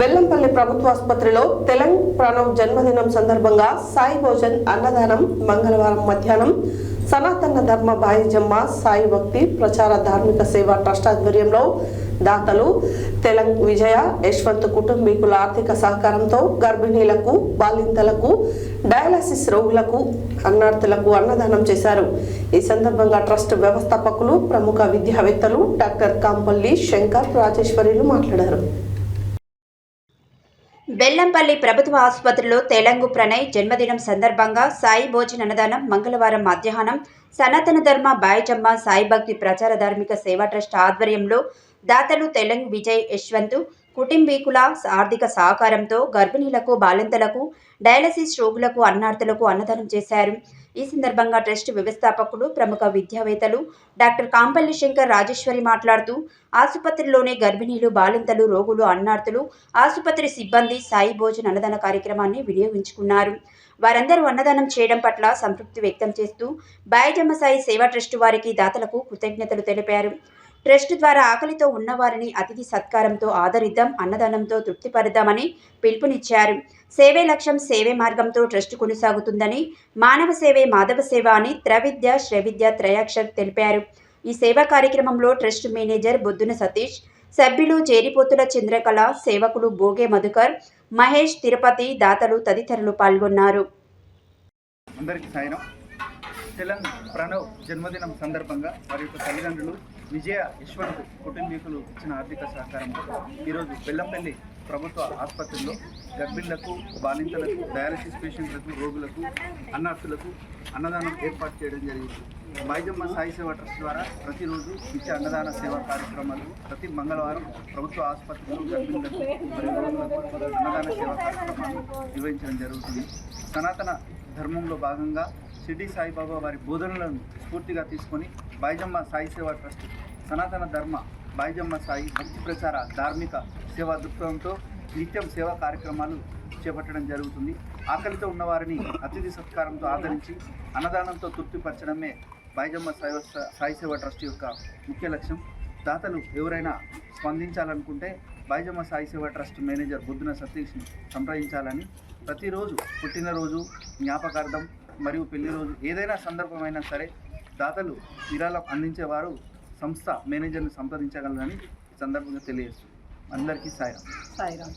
బెల్లంపల్లి ప్రభుత్వ ఆసుపత్రిలో తెలంగ్ ప్రణవ్ జన్మదినం సందర్భంగా సాయి భోజన్ అన్నదానం మంగళవారం మధ్యాహ్నం. సనాతన ధర్మ బాయిజమ్మ సాయి భక్తి ప్రచార ధార్మిక సేవా ట్రస్ట్ ఆధ్వర్యంలో దాతలు తెలంగ్ విజయ యశ్వంత్ కుటుంబీకుల ఆర్థిక సహకారంతో గర్భిణీలకు బాలింతలకు డయాలసిస్ రోగులకు అన్నార్థులకు అన్నదానం చేశారు. ఈ సందర్భంగా ట్రస్ట్ వ్యవస్థాపకులు ప్రముఖ విద్యావేత్తలు డాక్టర్ కాంపల్లి శంకర్ రాజేశ్వరిలు మాట్లాడారు. బెల్లంపల్లి ప్రభుత్వ ఆసుపత్రిలో తెలంగు ప్రణయ్ జన్మదినం సందర్భంగా సాయి భోజన అన్నదానం మంగళవారం మధ్యాహ్నం సనాతన ధర్మ బాయచమ్మ సాయి భక్తి ప్రచార ధార్మిక సేవా ట్రస్ట్ ఆధ్వర్యంలో దాతలు తెలంగ్ విజయ్ యశ్వంత్ కుటుంబీకుల ఆర్థిక సహకారంతో గర్భిణీలకు బాలింతలకు డయాలసిస్ రోగులకు అన్నార్థులకు అన్నదానం చేశారు. ఈ సందర్భంగా ట్రస్ట్ వ్యవస్థాపకులు ప్రముఖ విద్యావేత్తలు డాక్టర్ కాంపల్లి శంకర్ రాజేశ్వరి మాట్లాడుతూ ఆసుపత్రిలోనే గర్భిణీలు బాలింతలు రోగులు అన్నార్థులు ఆసుపత్రి సిబ్బంది సాయి భోజన్ అన్నదాన కార్యక్రమాన్ని వినియోగించుకున్నారు. వారందరూ అన్నదానం చేయడం పట్ల సంతృప్తి వ్యక్తం చేస్తూ బాయజమ్మ సాయి సేవా ట్రస్ట్ వారికి దాతలకు కృతజ్ఞతలు తెలిపారు. ట్రస్ట్ ద్వారా ఆకలితో ఉన్నవారిని అతిథి సత్కారంతో ఆదరిద్దాం అన్నదానంతో తృప్తిపరుద్దామని పిలుపునిచ్చారు. సేవే లక్ష్యం సేవే మార్గంతో ట్రస్ట్ కొనసాగుతుందని మానవ సేవే మాధవ సేవ అని త్రవిద్య శ్రవిద్య త్రయాక్షర్ తెలిపారు. ఈ సేవా కార్యక్రమంలో ట్రస్ట్ మేనేజర్ బొద్దున సతీష్ సభ్యులు చేరిపోతుల చంద్రకళ సేవకులు భోగే మధుకర్ మహేష్ తిరుపతి దాతలు తదితరులు పాల్గొన్నారు. అందరికీ సాయనం తెలంగాణ ప్రణవ్ జన్మదినం సందర్భంగా వారి యొక్క తల్లిదండ్రులు విజయ యశ్వంత్ కుటుంబీకులు ఇచ్చిన ఆర్థిక సహకారంతో ఈరోజు బెల్లంపల్లి ప్రభుత్వ ఆసుపత్రిలో గర్భిణులకు బాలింతలకు డయాలసిస్ పేషెంట్లకు రోగులకు అన్నార్థులకు అన్నదానం ఏర్పాటు చేయడం జరిగింది. మైజమ్మ సాయి సేవ ట్రస్ట్ ద్వారా ప్రతిరోజు ఇచ్చే అన్నదాన సేవా కార్యక్రమాలు ప్రతి మంగళవారం ప్రభుత్వ ఆసుపత్రిలో గర్భిణులకు మరియు రోగులకు అన్నదాన సేవా కార్యక్రమాలు నిర్వహించడం జరుగుతుంది. సనాతన ధర్మంలో భాగంగా షిర్డి సాయిబాబా వారి బోధనలను స్ఫూర్తిగా తీసుకొని బైజమ్మ సాయి సేవా ట్రస్ట్ సనాతన ధర్మ బాయిజమ్మ సాయి భక్తి ప్రచార ధార్మిక సేవా దృక్పథంతో నిత్యం సేవా కార్యక్రమాలు చేపట్టడం జరుగుతుంది. ఆకలితో ఉన్నవారిని అతిథి సత్కారంతో ఆదరించి అన్నదానంతో తృప్తిపరచడమే బాయిజమ్మ సాయి సాయి సేవా ట్రస్ట్ యొక్క ముఖ్య లక్ష్యం. దాతలు ఎవరైనా స్పందించాలనుకుంటే బాయిజమ్మ సాయి సేవా ట్రస్ట్ మేనేజర్ బుద్ధున సతీష్ని సంప్రదించాలని ప్రతిరోజు పుట్టినరోజు జ్ఞాపకార్థం మరియు పెళ్ళి రోజు ఏదైనా సందర్భమైనా సరే దాతలు విరాళం అందించేవారు సంస్థ మేనేజర్ని సంప్రదించగలరని ఈ సందర్భంగా తెలియజేస్తుంది అందరికీ సాయం Sairam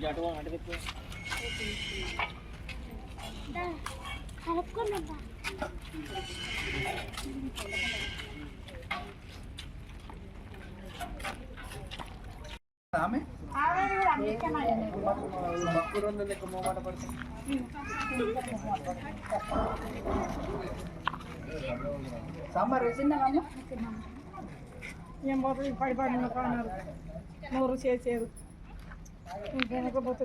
Jatuh, ada betul. Dah. ఆమె? సాంబార్ వేసి ఏం పోతుంది పడి పడిన కాన్నారు నోరు చేసేది ఇంకెనకపోతే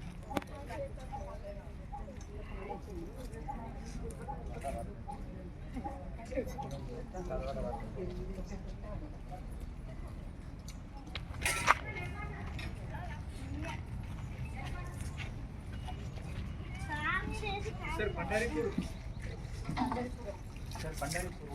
సార్ పండారిపూర్ సార్ పండారిపూర్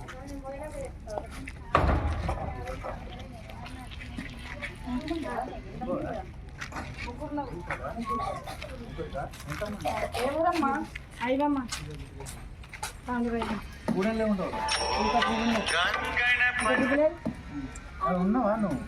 ఉన్నావా నువ్వు?